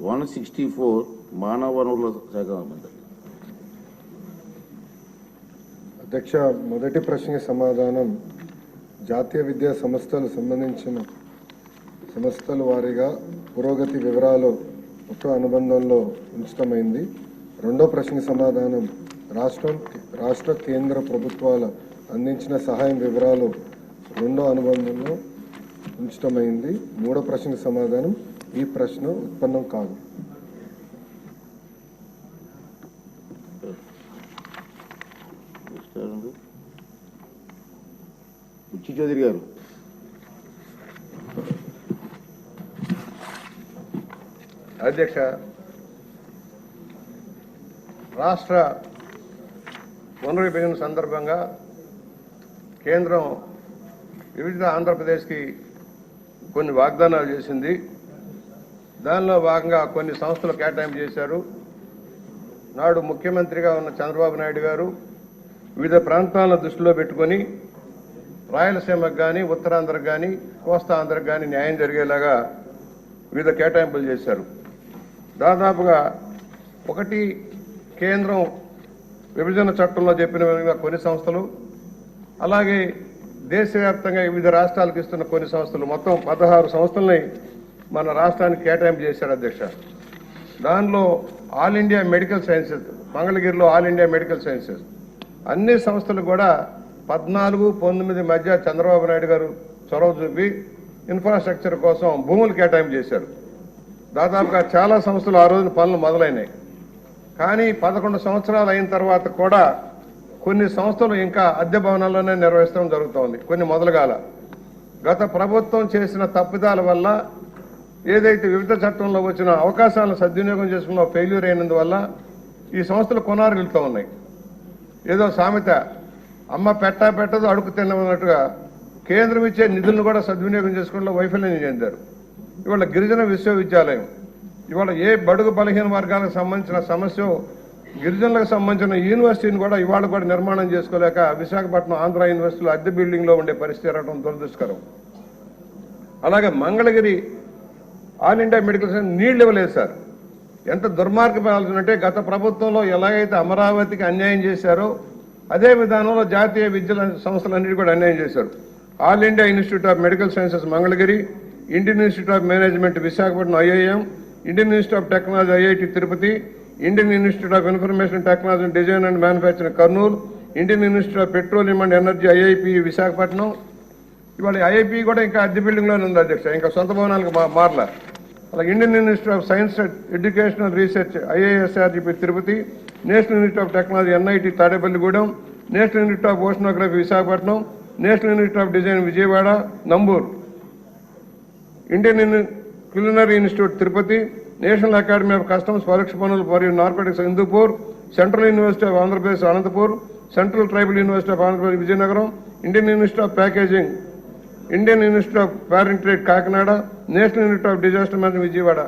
One sixty four మానవ వనరుల శాఖ మంత్రి అధ్యక్ష మొదటి ప్రశ్నకి సమాధానం జాతీయ విద్యా సంస్థలు సంబంధించిన సంస్థల వారీగా పురోగతి వివరాలు ఒక అనుబంధంలో ఉంచటమైంది రెండో ప్రశ్నకి సమాధానం రాష్ట్రం రాష్ట్ర కేంద్ర ప్రభుత్వాల అందించిన సహాయం వివరాలు రెండో అనుబంధంలో ఉంచటమైంది మూడో ప్రశ్నకి సమాధానం ఈ ప్రశ్న ఉత్పన్నం కాదు. బుచ్చి చౌదరి గారు. అధ్యక్ష రాష్ట్ర వనరు విభజన సందర్భంగా కేంద్రం వివిధ ఆంధ్రప్రదేశ్కి కొన్ని వాగ్దానాలు చేసింది. దానిలో భాగంగా కొన్ని సంస్థలు కేటాయింపు చేశారు. నాడు ముఖ్యమంత్రిగా ఉన్న చంద్రబాబు నాయుడు గారు వివిధ ప్రాంతాలను దృష్టిలో పెట్టుకొని రాయలసీమకు కానీ ఉత్తరాంధ్రకు కానీ కోస్తాంధ్రకు కానీ న్యాయం జరిగేలాగా వివిధ కేటాయింపులు చేశారు. దాదాపుగా ఒకటి కేంద్రం విభజన చట్టంలో చెప్పిన విధంగా కొన్ని సంస్థలు అలాగే దేశవ్యాప్తంగా వివిధ రాష్ట్రాలకు ఇస్తున్న కొన్ని సంస్థలు మొత్తం పదహారు సంస్థల్ని మన రాష్ట్రానికి కేటాయింపు చేశారు అధ్యక్ష. దానిలో ఆల్ ఇండియా మెడికల్ సైన్సెస్ మంగళగిరిలో ఆల్ ఇండియా మెడికల్ సైన్సెస్. అన్ని సంస్థలు కూడా పద్నాలుగు పంతొమ్మిది మధ్య చంద్రబాబు నాయుడు గారు చొరవ చూపి ఇన్ఫ్రాస్ట్రక్చర్ కోసం భూములు కేటాయింపు చేశారు. దాదాపుగా చాలా సంస్థలు ఆ రోజున పనులు మొదలైనాయి. కానీ పదకొండు సంవత్సరాలు అయిన తర్వాత కూడా కొన్ని సంస్థలు ఇంకా అద్దె భవనాల్లోనే నిర్వహించడం జరుగుతోంది కొన్ని మొదలుగాల. గత ప్రభుత్వం చేసిన తప్పిదాల వల్ల ఏదైతే వివిధ చట్టంలో వచ్చిన అవకాశాలను సద్వినియోగం చేసుకున్న ఫెయిల్యూర్ అయినందువల్ల ఈ సంస్థలు కొనారిల్లుతూ ఉన్నాయి. ఏదో సామెత అమ్మ పెట్టా పెట్టదు అడుగు తిన్నట్టుగా కేంద్రం ఇచ్చే నిధులను కూడా సద్వినియోగం చేసుకుంటూ వైఫల్యం చెందారు. ఇవాళ గిరిజన విశ్వవిద్యాలయం ఇవాళ ఏ బడుగు బలహీన వర్గాలకు సంబంధించిన సమస్య గిరిజనులకు సంబంధించిన యూనివర్సిటీని కూడా ఇవాళ కూడా నిర్మాణం చేసుకోలేక విశాఖపట్నం ఆంధ్ర యూనివర్సిటీలో అద్దె బిల్డింగ్లో ఉండే పరిస్థితి రావడం దురదృష్టకరం. అలాగే Mangalagiri All India Medical Science నీళ్ళు ఇవ్వలేదు సార్. ఎంత దుర్మార్గం అంటే గత ప్రభుత్వంలో ఎలాగైతే అమరావతికి అన్యాయం చేశారో అదే విధానంలో జాతీయ విద్యల సంస్థలన్నిటి కూడా అన్యాయం చేశారు. All India Institute of Medical Sciences Mangalagiri Indian Institute of Management Visakhapatnam IIM Indian Institute of Technology IIT Tirupati Indian Institute of Information Technology Design and Manufacturing Kurnool Indian Institute of Petroleum and Energy IIP Visakhapatnam. ఇవాళ IIP కూడా ఇంకా అద్దె బిల్డింగ్లోనే ఉంది అధ్యక్ష ఇంకా సొంత భవనాలకు మా అలాగే Indian Institute of Science and Educational Research IASRGP Tirupati National Institute of Technology NIT Tadepalligudem National Institute of Oceanography Visakhapatnam National Institute of Design Vijayawada Nambur. Indian Culinary Institute Tirupati National Academy of Customs పరీక్ష పనులు మరియు narcotics Hindupur Central University of Andhra Pradesh Anantapur Central Tribal University of Andhra Pradesh Vizianagaram Indian Institute of Packaging. Indian Institute of Foreign Trade Kakinada National Institute of Disaster Management Vijayawada.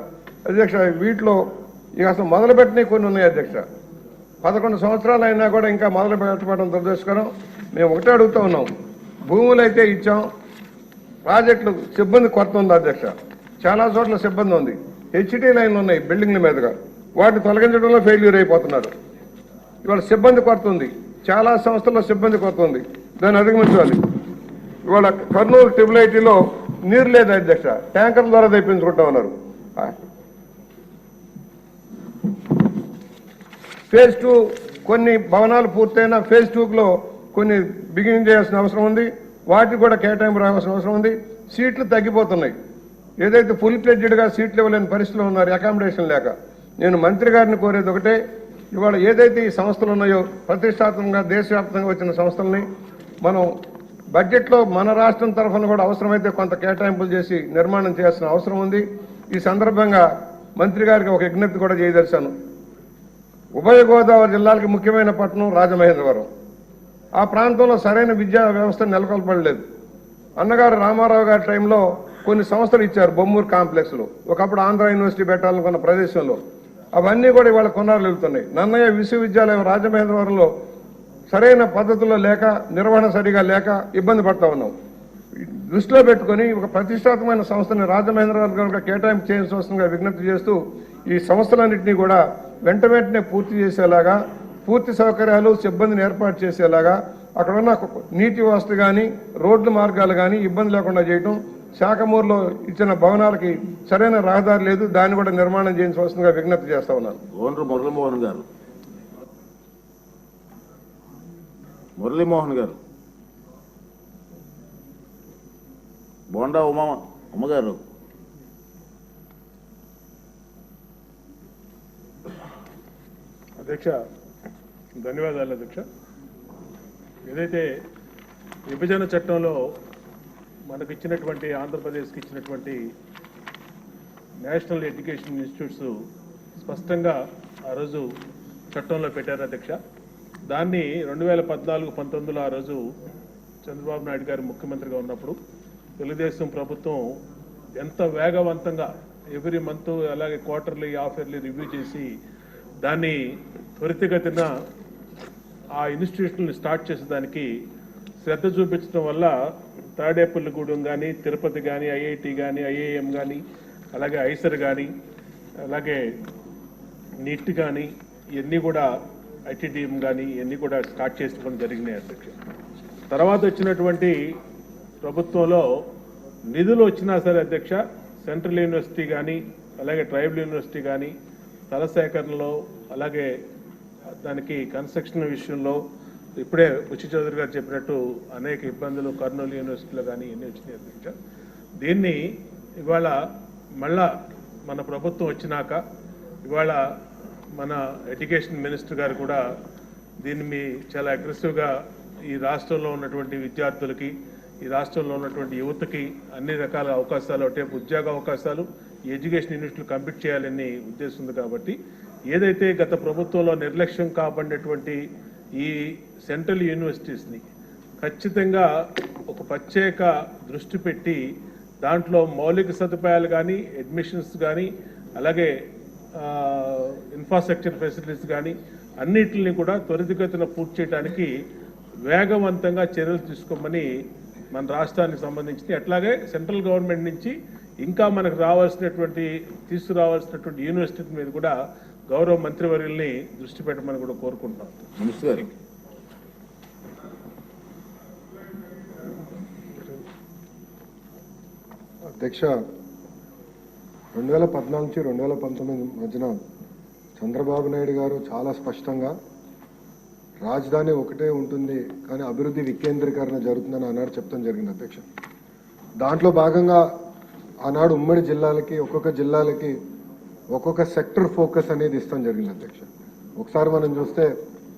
అధ్యక్ష వీటిలో ఇక అసలు మొదలుపెట్టినవి కొన్ని ఉన్నాయి అధ్యక్ష. పదకొండు సంవత్సరాలు అయినా కూడా ఇంకా మొదలు పెట్టడం దురదృష్టకరం. మేము ఒకటే అడుగుతూ ఉన్నాం. భూములు అయితే ఇచ్చాం. ప్రాజెక్టులు సిబ్బంది కొరత ఉంది అధ్యక్ష. చాలా చోట్ల సిబ్బంది ఉంది. హెచ్టీ లైన్లు ఉన్నాయి బిల్డింగ్ల మీదుగా. వాటిని తొలగించడంలో ఫెయిల్యూర్ అయిపోతున్నారు. ఇవాళ సిబ్బంది కొరత ఉంది. చాలా సంస్థల్లో సిబ్బంది కొరత ఉంది. దాన్ని అధిగమించాలి. ఇవాళ కర్నూలు ట్రిపుల్ ఐటీలో నీరు లేదు అధ్యక్ష. ట్యాంకర్ ద్వారా తెప్పించుకుంటా ఉన్నారు ఫేజ్ టూ కొన్ని భవనాలు పూర్తయిన ఫేజ్ టూలో కొన్ని బిగినింగ్ చేయాల్సిన అవసరం ఉంది. వాటికి కూడా కేటాయింపు రావాల్సిన అవసరం ఉంది. సీట్లు తగ్గిపోతున్నాయి. ఏదైతే ఫుల్గా సీట్లు ఇవ్వలేని పరిస్థితిలో ఉన్నారు అకామిడేషన్ లేక. నేను మంత్రి గారిని కోరేది ఒకటే ఇవాళ ఏదైతే ఈ సంస్థలు ఉన్నాయో ప్రతిష్టాత్మకంగా దేశవ్యాప్తంగా వచ్చిన సంస్థల్ని మనం బడ్జెట్లో మన రాష్ట్రం తరఫున కూడా అవసరమైతే కొంత కేటాయింపులు చేసి నిర్మాణం చేయాల్సిన అవసరం ఉంది. ఈ సందర్భంగా మంత్రి గారికి ఒక విజ్ఞప్తి కూడా చేయదలిచాను. ఉభయ గోదావరి జిల్లాలకు ముఖ్యమైన పట్టణం రాజమహేంద్రవరం. ఆ ప్రాంతంలో సరైన విద్యా వ్యవస్థ నెలకొల్పడలేదు. అన్నగారు రామారావు గారి టైంలో కొన్ని సంస్థలు ఇచ్చారు బొమ్మూరు కాంప్లెక్స్లో. ఒకప్పుడు ఆంధ్ర యూనివర్సిటీ పెట్టాలనుకున్న ప్రదేశంలో. అవన్నీ కూడా ఇవాళ కొన్నాళ్ళు వెళ్తున్నాయి. నన్నయ్య విశ్వవిద్యాలయం రాజమహేంద్రవరంలో సరైన పద్ధతుల్లో లేక నిర్వహణ సరిగా లేక ఇబ్బంది పడతా ఉన్నాం. దృష్టిలో పెట్టుకొని ఒక ప్రతిష్టాత్మకమైన సంస్థని రాజమహేంద్రవరం కనుక కేటాయింపు చేయాల్సి వస్తుందిగా విజ్ఞప్తి చేస్తూ ఈ సంస్థలన్నింటినీ కూడా వెంట వెంటనే పూర్తి చేసేలాగా పూర్తి సౌకర్యాలు సిబ్బందిని ఏర్పాటు చేసేలాగా అక్కడ ఉన్న నీటి వ్యవస్థ కానీ రోడ్ల మార్గాలు కానీ ఇబ్బంది లేకుండా చేయటం శాఖమూరులో ఇచ్చిన భవనాలకి సరైన రహదారి లేదు దాన్ని కూడా నిర్మాణం చేయించవలసిందిగా విజ్ఞప్తి చేస్తా ఉన్నాను. గవర్నర్ మురళీమోహన్ గారు. మురళీమోహన్ గారు. బోండా ఉమా ఉమ్మగారు అధ్యక్ష ధన్యవాదాలు అధ్యక్ష. ఏదైతే విభజన చట్టంలో మనకు ఇచ్చినటువంటి ఆంధ్రప్రదేశ్కి ఇచ్చినటువంటి నేషనల్ ఎడ్యుకేషన్ ఇన్స్టిట్యూట్స్ స్పష్టంగా ఆ రోజు చట్టంలో పెట్టారు అధ్యక్ష. దాన్ని రెండు వేల పద్నాలుగు పంతొమ్మిదిలో ఆ రోజు చంద్రబాబు నాయుడు గారు ముఖ్యమంత్రిగా ఉన్నప్పుడు తెలుగుదేశం ప్రభుత్వం ఎంత వేగవంతంగా ఎవ్రీ మంత్ అలాగే క్వార్టర్లీ హాఫ్ ఇయర్లీ రివ్యూ చేసి దాన్ని త్వరితగతిన ఆ ఇన్స్టిట్యూషన్ని స్టార్ట్ చేసేదానికి శ్రద్ధ చూపించడం వల్ల తాడేపల్లిగూడెం కానీ తిరుపతి కానీ ఐఐటి కానీ ఐఐఎం కానీ అలాగే ఐసర్ కానీ అలాగే నిట్ కానీ ఇవన్నీ కూడా ఐటీడీఎం కానీ ఇవన్నీ కూడా స్టార్ట్ చేసుకోవడం జరిగినాయి అధ్యక్ష. తర్వాత వచ్చినటువంటి ప్రభుత్వంలో నిధులు వచ్చినా సరే అధ్యక్ష సెంట్రల్ యూనివర్సిటీ కానీ అలాగే ట్రైబల్ యూనివర్సిటీ కానీ స్థల సేకరణలో అలాగే దానికి కన్స్ట్రక్షన్ విషయంలో ఇప్పుడే ఉచి చౌదరి గారు చెప్పినట్టు అనేక ఇబ్బందులు కర్నూలు యూనివర్సిటీలో కానీ ఇవన్నీ వచ్చినాయి అధ్యక్ష. దీన్ని ఇవాళ మళ్ళా మన ప్రభుత్వం వచ్చినాక ఇవాళ మన ఎడ్యుకేషన్ మినిస్టర్ గారు కూడా దీన్ని మీ చాలా అగ్రెసివ్గా ఈ రాష్ట్రంలో ఉన్నటువంటి విద్యార్థులకి ఈ రాష్ట్రంలో ఉన్నటువంటి యువతకి అన్ని రకాల అవకాశాలు అంటే ఉద్యోగ అవకాశాలు ఈ ఎడ్యుకేషన్ యూనివర్సిటీలు కంప్లీట్ చేయాలని ఉద్దేశం ఉంది కాబట్టి ఏదైతే గత ప్రభుత్వంలో నిర్లక్ష్యం కాబడినటువంటి ఈ సెంట్రల్ యూనివర్సిటీస్ని ఖచ్చితంగా ఒక ప్రత్యేక దృష్టి పెట్టి దాంట్లో మౌలిక సదుపాయాలు కానీ అడ్మిషన్స్ కానీ అలాగే ఇన్ఫ్రాస్ట్రక్చర్ ఫెసిలిటీస్ కానీ అన్నిటిని కూడా త్వరితగతిన పూర్తి చేయడానికి వేగవంతంగా చర్యలు తీసుకోమని మన రాష్ట్రానికి సంబంధించి అట్లాగే సెంట్రల్ గవర్నమెంట్ నుంచి ఇంకా మనకు రావాల్సినటువంటి తీసుకురావాల్సినటువంటి యూనివర్సిటీ మీద కూడా గౌరవ మంత్రివర్యుల్ని దృష్టి పెట్టమని కూడా కోరుకుంటున్నాం. మినిస్టర్ గారు. అధ్యక్ష రెండు వేల పద్నాలుగు నుంచి రెండు వేల పంతొమ్మిది మధ్యన చంద్రబాబు నాయుడు గారు చాలా స్పష్టంగా రాజధాని ఒకటే ఉంటుంది కానీ అభివృద్ధి వికేంద్రీకరణ జరుగుతుందని ఆనాడు చెప్తాం జరిగింది అధ్యక్ష. దాంట్లో భాగంగా ఆనాడు ఉమ్మడి జిల్లాలకి ఒక్కొక్క జిల్లాలకి ఒక్కొక్క సెక్టర్ ఫోకస్ అనేది ఇస్తాం జరిగింది అధ్యక్ష. ఒకసారి మనం చూస్తే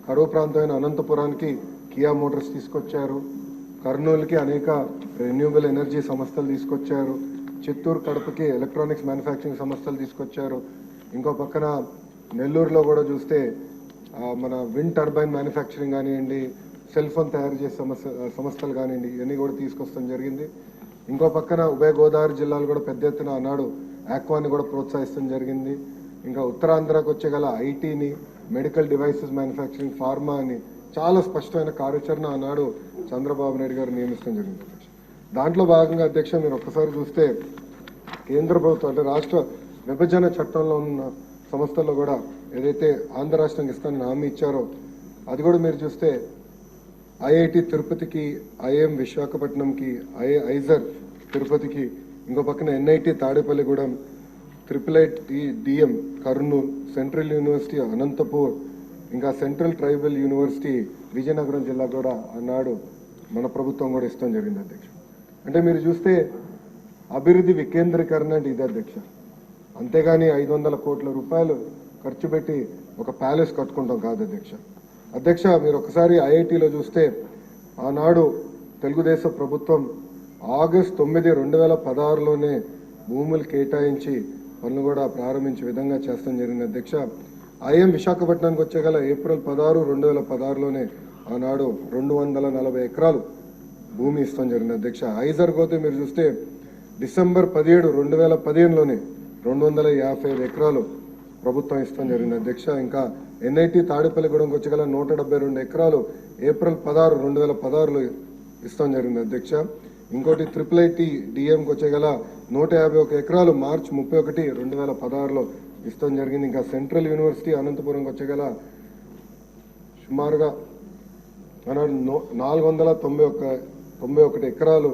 కరువు ప్రాంతమైన అనంతపురానికి కియా మోటార్స్ తీసుకొచ్చారు కర్నూలుకి అనేక రెన్యూబుల్ ఎనర్జీ సంస్థలు తీసుకొచ్చారు చిత్తూరు కడపకి ఎలక్ట్రానిక్స్ మ్యానుఫ్యాక్చరింగ్ సంస్థలు తీసుకొచ్చారు. ఇంకో పక్కన నెల్లూరులో కూడా చూస్తే మన విండ్ టర్బైన్ మ్యానుఫ్యాక్చరింగ్ కానివ్వండి సెల్ ఫోన్ తయారు చేసే సమస్య సంస్థలు కానివ్వండి ఇవన్నీ కూడా తీసుకొస్తాం జరిగింది. ఇంకో పక్కన ఉభయ గోదావరి జిల్లాలు కూడా పెద్ద ఎత్తున ఆనాడు ఆక్వాని కూడా ప్రోత్సహిస్తాం జరిగింది. ఇంకా ఉత్తరాంధ్రకు వచ్చే గల ఐటీని మెడికల్ డివైసెస్ మ్యానుఫ్యాక్చరింగ్ ఫార్మా అని చాలా స్పష్టమైన కార్యాచరణ ఆనాడు చంద్రబాబు నాయుడు గారు నియమిస్తాం జరిగింది. దాంట్లో భాగంగా అధ్యక్ష మీరు ఒక్కసారి చూస్తే కేంద్ర ప్రభుత్వం అంటే రాష్ట్ర విభజన చట్టంలో ఉన్న సంస్థల్లో కూడా ఏదైతే ఆంధ్ర రాష్ట్రానికి ఇస్తానని హామీ ఇచ్చారో అది కూడా మీరు చూస్తే ఐఐటి తిరుపతికి ఐఎం విశాఖపట్నంకి ఐ ఐజర్ తిరుపతికి ఇంకో పక్కన NIT Tadepalligudem triple IT DM Kurnool Central University Anantapur ఇంకా సెంట్రల్ ట్రైబల్ యూనివర్సిటీ విజయనగరం జిల్లా కూడా ఆనాడు మన ప్రభుత్వం కూడా ఇస్తాం జరిగింది అధ్యక్ష. అంటే మీరు చూస్తే అభివృద్ధి వికేంద్రీకరణ అంటే ఇదే అధ్యక్ష. అంతేగాని ఐదు వందల కోట్ల రూపాయలు ఖర్చు పెట్టి ఒక ప్యాలెస్ కట్టుకుంటాం కాదు అధ్యక్ష. అధ్యక్ష మీరు ఒకసారి ఐఐటిలో చూస్తే ఆనాడు తెలుగుదేశం ప్రభుత్వం ఆగస్ట్ తొమ్మిది రెండు వేల పదహారులోనే భూములు కేటాయించి పనులు కూడా ప్రారంభించే విధంగా చేస్తాం జరిగింది అధ్యక్ష. ఐఎం విశాఖపట్నానికి వచ్చేగల ఏప్రిల్ పదహారు రెండు వేల పదహారులోనే ఆనాడు రెండు వందల నలభై ఎకరాలు భూమి ఇస్తాం జరిగింది. అధ్యక్ష ఐజర్ పోతే మీరు చూస్తే డిసెంబర్ పదిహేడు రెండు వేల పదిహేనులోనే రెండు వందల యాభై ఐదు ఎకరాలు ప్రభుత్వం ఇస్తాం జరిగింది. అధ్యక్ష ఇంకా ఎన్ఐటి తాడేపల్లిగూడెంకి వచ్చగల నూట డెబ్బై రెండు ఎకరాలు ఏప్రిల్ పదహారు రెండు వేల పదహారులో ఇస్తాం జరిగింది. అధ్యక్ష ఇంకోటి ట్రిపుల్ ఐటీ డిఎంకి వచ్చేగల నూట యాభై ఒక ఎకరాలు మార్చి ముప్పై ఒకటి రెండు వేల పదహారులో ఇస్తాం జరిగింది. ఇంకా సెంట్రల్ యూనివర్సిటీ అనంతపురంకి వచ్చగల సుమారుగా నో- నాలుగు వందల తొంభై ఒక్క తొంభై ఒకటి ఎకరాలు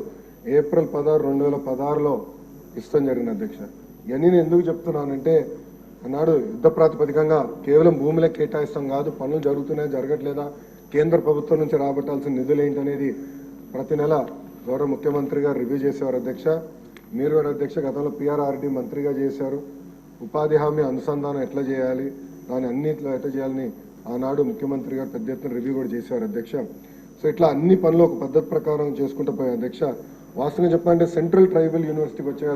ఏప్రిల్ పదహారు రెండు వేల పదహారులో ఇస్తాం జరిగింది అధ్యక్ష. ఇవన్నీ నేను ఎందుకు చెప్తున్నానంటే ఆనాడు యుద్ధ ప్రాతిపదికంగా కేవలం భూములే కేటాయిస్తాం కాదు పనులు జరుగుతున్నాయా జరగట్లేదా కేంద్ర ప్రభుత్వం నుంచి రాబట్టాల్సిన నిధులు ఏంటనేది ప్రతి నెల గౌరవ ముఖ్యమంత్రి గారు రివ్యూ చేసేవారు అధ్యక్ష. మీరు కూడా అధ్యక్ష గతంలో పిఆర్ఆర్డి మంత్రిగా చేశారు. ఉపాధి హామీ అనుసంధానం ఎట్లా చేయాలి దాని అన్నిట్లో ఎట్లా చేయాలని ఆనాడు ముఖ్యమంత్రి గారు పెద్ద ఎత్తున రివ్యూ కూడా చేసేవారు అధ్యక్ష. సో ఇట్లా అన్ని పనులు ఒక పద్ధతి ప్రకారం చేసుకుంటూ పోయాం అధ్యక్ష వాస్తవంగా చెప్పాలంటే సెంట్రల్ ట్రైబల్ యూనివర్సిటీకి వచ్చే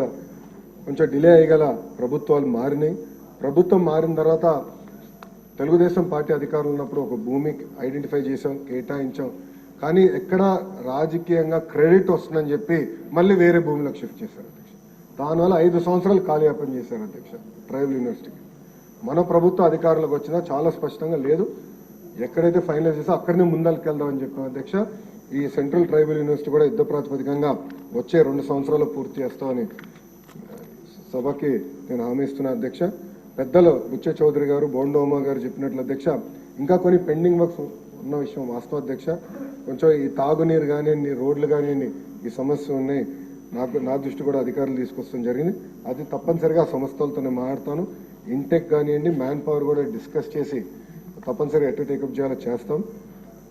కొంచెం డిలే అయ్యగల ప్రభుత్వాలు మారినాయి. ప్రభుత్వం మారిన తర్వాత తెలుగుదేశం పార్టీ అధికారంలో ఉన్నప్పుడు ఒక భూమి ఐడెంటిఫై చేసాం కేటాయించాం. కానీ ఎక్కడ రాజకీయంగా క్రెడిట్ వస్తుందని చెప్పి మళ్ళీ వేరే భూమిలోకి షిఫ్ట్ చేశారు అధ్యక్ష. దానివల్ల ఐదు సంవత్సరాలు కాలయాపన చేశారు అధ్యక్ష ట్రైబల్ యూనివర్సిటీకి. మన ప్రభుత్వ అధికారులకు వచ్చినా చాలా స్పష్టంగా లేదు. ఎక్కడైతే ఫైనలైజ్ చేసో అక్కడనే ముందరికి వెళ్దామని చెప్పాం అధ్యక్ష. ఈ సెంట్రల్ ట్రైబల్ యూనివర్సిటీ కూడా యుద్ధ ప్రాతిపదికంగా వచ్చే రెండు సంవత్సరాలు పూర్తి చేస్తామని సభకి నేను హామీ ఇస్తున్నా అధ్యక్ష. పెద్దలు బుచ్చ చౌదరి గారు బోండోమా గారు చెప్పినట్లు అధ్యక్ష ఇంకా కొన్ని పెండింగ్ వర్క్స్ ఉన్న విషయం వాస్తవ అధ్యక్ష. కొంచెం ఈ తాగునీరు కానివ్వండి రోడ్లు కానివ్వండి ఈ సమస్య ఉన్నాయి. నాకు నా దృష్టి కూడా అధికారులు తీసుకొస్తాం జరిగింది. అది తప్పనిసరిగా సంస్థలతో నేను మాట్లాడతాను. ఇంటెక్ కానివ్వండి మ్యాన్ పవర్ కూడా డిస్కస్ చేసి తప్పనిసరిగా ఎట్లా టేకప్ చేయాలో చేస్తాం.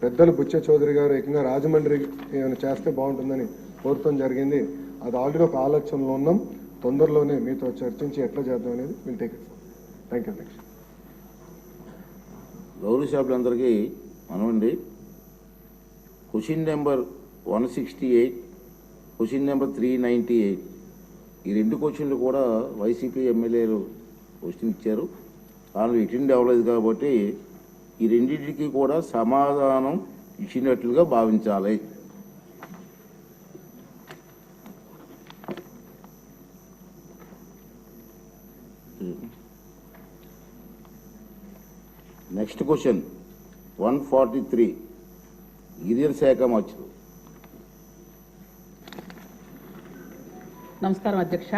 పెద్దలు బుచ్చ చౌదరి గారు ఏకంగా రాజమండ్రి ఏమైనా చేస్తే బాగుంటుందని కోరుతాం జరిగింది. అది ఆల్రెడీ ఒక ఆలోచనలో ఉన్నాం. తొందరలోనే మీతో చర్చించి ఎట్లా చేద్దాం అనేది will take it thank you అధ్యక్ష గౌరీ షాపులందరికీ మనమండి question number one sixty eight question number three ninety eight ఈ రెండు క్వశ్చన్లు కూడా వైసీపీ ఎమ్మెల్యేలు క్వశ్చన్ ఇచ్చారు. వాళ్ళు అటెండ్ అవ్వలేదు కాబట్టి ఈ రెండింటికి కూడా సమాధానం ఇచ్చినట్లుగా భావించాలి. Next question one forty three గిరిజన శాఖ మంత్రి నమస్కారం అధ్యక్ష.